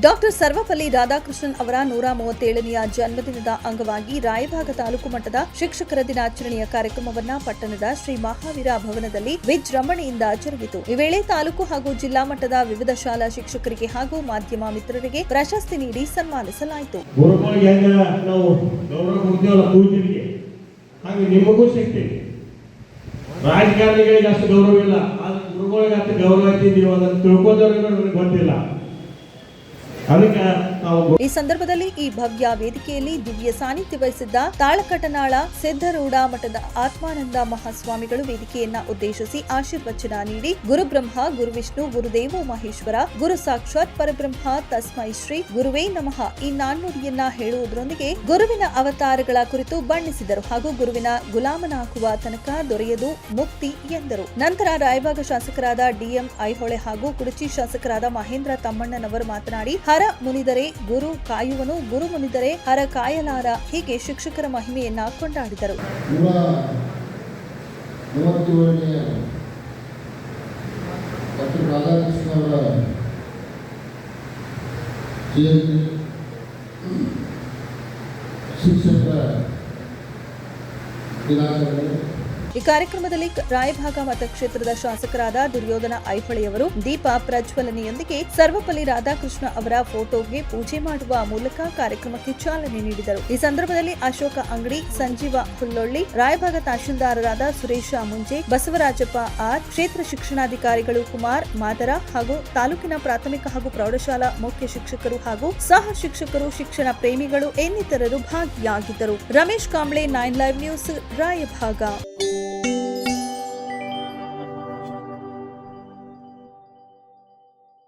Doctor Sarvepalli Radhakrishnan ಅವರ ನೂರ ಮೂವತ್ತೇಳನೆಯ ಜನ್ಮದಿನದ ಅಂಗವಾಗಿ ರಾಯಭಾಗ ತಾಲೂಕು ಮಟ್ಟದ ಶಿಕ್ಷಕರ ದಿನಾಚರಣೆಯ ಕಾರ್ಯಕ್ರಮವನ್ನ ಪಟ್ಟಣದ ಶ್ರೀ ಮಹಾವೀರ ಭವನದಲ್ಲಿ ವಿಜೃಂಭಣೆಯಿಂದ ಜರುಗಿತು. ಈ ವೇಳೆ ತಾಲೂಕು ಹಾಗೂ ಜಿಲ್ಲಾ ಮಟ್ಟದ ವಿವಿಧ ಶಾಲಾ ಶಿಕ್ಷಕರಿಗೆ ಹಾಗೂ ಮಾಧ್ಯಮ ಮಿತ್ರರಿಗೆ ಪ್ರಶಸ್ತಿ ನೀಡಿ ಸನ್ಮಾನಿಸಲಾಯಿತು. ರಾಜಕಾರಣಿಗಳಿಗೆ ಅಷ್ಟು ಗೌರವ ಇಲ್ಲ ಗುರುಗಳಿಗೆ ಅಷ್ಟು ಗೌರವ ಇದ್ದೀವಿ ಅದನ್ನು ಗೊತ್ತಿಲ್ಲ. ಈ ಸಂದರ್ಭದಲ್ಲಿ ಈ ಭವ್ಯ ವೇದಿಕೆಯಲ್ಲಿ ದಿವ್ಯ ಸಾನ್ನಿಧ್ಯ ವಹಿಸಿದ್ದ ತಾಳಕಟನಾಳ ಸಿದ್ಧರೂಢ ಮಠದ ಆತ್ಮಾನಂದ ಮಹಾಸ್ವಾಮಿಗಳು ವೇದಿಕೆಯನ್ನ ಉದ್ದೇಶಿಸಿ ಆಶೀರ್ವಚನ ನೀಡಿ ಗುರುಬ್ರಹ್ಮ, ಗುರುವಿಷ್ಣು, ಗುರುದೇವೋ ಮಹೇಶ್ವರ, ಗುರು ಸಾಕ್ಷಾತ್ ಪರಬ್ರಹ್ಮ, ತಸ್ಮೈ ಶ್ರೀ ಗುರುವೇ ನಮಃ ಈ ನಾಣ್ಣುಡಿಯನ್ನ ಹೇಳುವುದರೊಂದಿಗೆ ಗುರುವಿನ ಅವತಾರಗಳ ಕುರಿತು ಬಣ್ಣಿಸಿದರು ಹಾಗೂ ಗುರುವಿನ ಗುಲಾಮನಾಗುವ ತನಕ ದೊರೆಯದು ಮುಕ್ತಿ ಎಂದರು. ನಂತರ ರಾಯಭಾಗ ಶಾಸಕರಾದ ಡಿಎಂ ಐಹೊಳೆ ಹಾಗೂ ಕುಡಚಿ ಶಾಸಕರಾದ ಮಹೇಂದ್ರ ತಮ್ಮಣ್ಣನವರು ಮಾತನಾಡಿ ಹರ ಮುನಿದರೆ ಗುರು ಕಾಯುವನು ಗುರು ಮುನಿದರೆ ಹರ ಕಾಯಲಾರ ಹೀಗೆ ಶಿಕ್ಷಕರ ಮಹಿಮೆಯನ್ನ ಕೊಂಡಾಡಿದರು. ಶಿಕ್ಷಕರ ದಿನಾಚರಣೆ. ಈ ಕಾರ್ಯಕ್ರಮದಲ್ಲಿ ರಾಯಭಾಗ ಮತಕ್ಷೇತ್ರದ ಶಾಸಕರಾದ ದುರ್ಯೋಧನ ಐಹೊಳೆಯವರು, ದೀಪ ಪ್ರಜ್ವಲನೆಯೊಂದಿಗೆ ಸರ್ವಪಲ್ಲಿ ರಾಧಾಕೃಷ್ಣ ಅವರ ಫೋಟೋಗೆ ಪೂಜೆ ಮಾಡುವ ಮೂಲಕ ಕಾರ್ಯಕ್ರಮಕ್ಕೆ ಚಾಲನೆ ನೀಡಿದರು. ಈ ಸಂದರ್ಭದಲ್ಲಿ ಅಶೋಕ ಅಂಗಡಿ, ಸಂಜೀವ ಹುಲ್ಲೊಳ್ಳಿ, ರಾಯಭಾಗ ತಹಶೀಲ್ದಾರರಾದ ಸುರೇಶ ಮುಂಜೆ, ಬಸವರಾಜಪ್ಪ ಆರ್, ಕ್ಷೇತ್ರ ಶಿಕ್ಷಣಾಧಿಕಾರಿಗಳು ಕುಮಾರ್ ಮಾದರ ಹಾಗೂ ತಾಲೂಕಿನ ಪ್ರಾಥಮಿಕ ಹಾಗೂ ಪ್ರೌಢಶಾಲಾ ಮುಖ್ಯ ಶಿಕ್ಷಕರು ಹಾಗೂ ಸಹ ಶಿಕ್ಷಕರು, ಶಿಕ್ಷಣ ಪ್ರೇಮಿಗಳು ಇನ್ನಿತರರು ಭಾಗಿಯಾಗಿದ್ದರು. Ramesh Kamble, nine live news, Raybag.